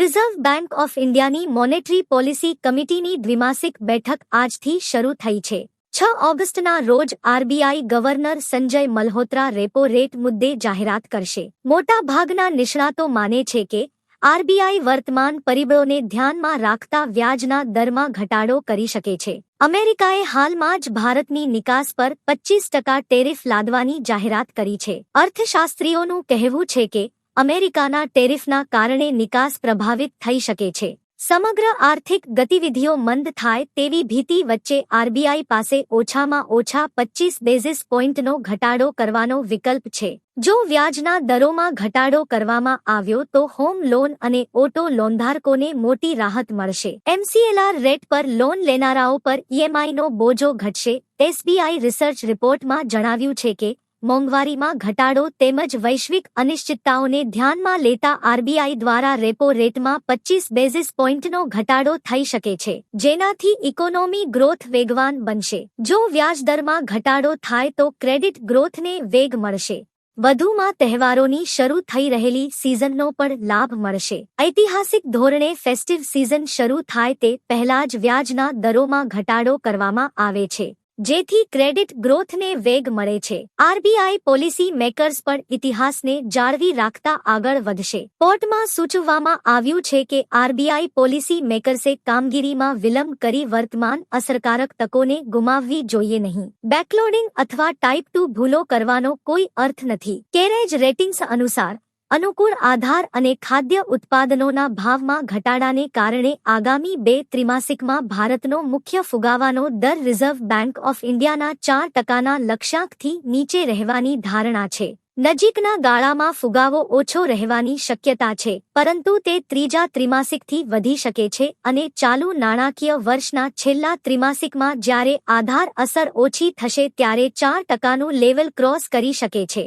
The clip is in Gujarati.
રિઝર્વ બેંક ઓફ ઇન્ડિયાની મોનેટરી પોલિસી કમિટીની દ્વિમાસિક બેઠક આજથી શરૂ થઈ છે. છ ઓગસ્ટના રોજ RBI governor Sanjay Malhotra repo rate મુદ્દે જાહેરાત કરશે. મોટાભાગના નિષ્ણાતો માને છે કે આરબીઆઈ વર્તમાન પરિબળોને ધ્યાનમાં રાખતા વ્યાજના દરમાં ઘટાડો કરી શકે છે. અમેરિકાએ હાલમાં જ ભારતની નિકાસ પર પચીસ ટકા ટેરિફ લાદવાની જાહેરાત કરી છે. અર્થશાસ્ત્રીઓનું કહેવું છે કે અમેરિકાના ટેરિફના કારણે નિકાસ પ્રભાવિત થઈ શકે છે. સમગ્ર આર્થિક ગતિવિધિઓ મંદ થાય તેવી ભીતિ વચ્ચે આરબીઆઈ પાસે ઓછામાં ઓછા પચીસ બેઝિસ પોઈન્ટનો ઘટાડો કરવાનો વિકલ્પ છે. જો વ્યાજના દરોમાં ઘટાડો કરવામાં આવ્યો તો હોમ લોન અને ઓટો લોનધારકોને મોટી રાહત મળશે. એમસીએલઆર રેટ પર લોન લેનારાઓ પર ઈએમઆઈનો બોજો ઘટશે. એસબીઆઈ રિસર્ચ રિપોર્ટમાં જણાવ્યું છે કે મોંઘવારીમાં ઘટાડો તેમજ વૈશ્વિક અનિશ્ચિતતાઓને ધ્યાનમાં લેતા આરબીઆઈ દ્વારા રેપો રેટમાં પચીસ બેઝિસ પોઈન્ટનો ઘટાડો થઈ શકે છે, જેનાથી ઇકોનોમી ગ્રોથ વેગવાન બનશે. જો વ્યાજદરમાં ઘટાડો થાય તો ક્રેડિટ ગ્રોથને વેગ મળશે. વધુમાં તહેવારોની શરૂ થઈ રહેલી સિઝનનો પણ લાભ મળશે. ઐતિહાસિક ધોરણે ફેસ્ટિવ સિઝન શરૂ થાય તે પહેલા જ વ્યાજના દરોમાં ઘટાડો કરવામાં આવે છે. જેથી ક્રેડિટ ગ્રોથને વેગ મળે છે. આરબીઆઈ પોલિસી મેકર્સ પણ ઇતિહાસને જાળવી રાખતા આગળ વધશે. કોર્ટમાં સૂચવવામાં આવ્યું છે કે આરબીઆઈ પોલિસી મેકર્સે કામગીરીમાં વિલંબ કરી વર્તમાન અસરકારક તકોને ગુમાવવી જોઈએ નહીં. બેકલોડિંગ અથવા ટાઈપ ટુ ભૂલો કરવાનો કોઈ અર્થ નથી. કેરેજ રેટિંગ્સ અનુસાર અનુકૂળ આધાર અને ખાદ્ય ઉત્પાદનોના ભાવમાં ઘટાડાને કારણે આગામી બે ત્રિમાસિકમાં ભારતનો મુખ્ય ફુગાવાનો દર રિઝર્વ બેંક ઓફ ઇન્ડિયાના ચાર ટકાના લક્ષ્યાંકથી નીચે રહેવાની ધારણા છે. નજીકના ગાળામાં ફુગાવો ઓછો રહેવાની શક્યતા છે, પરંતુ તે ત્રીજા ત્રિમાસિકથી વધી શકે છે અને ચાલુ નાણાકીય વર્ષના છેલ્લા ત્રિમાસિકમાં જ્યારે આધાર અસર ઓછી થશે ત્યારે ચાર ટકાનું લેવલ ક્રોસ કરી શકે છે.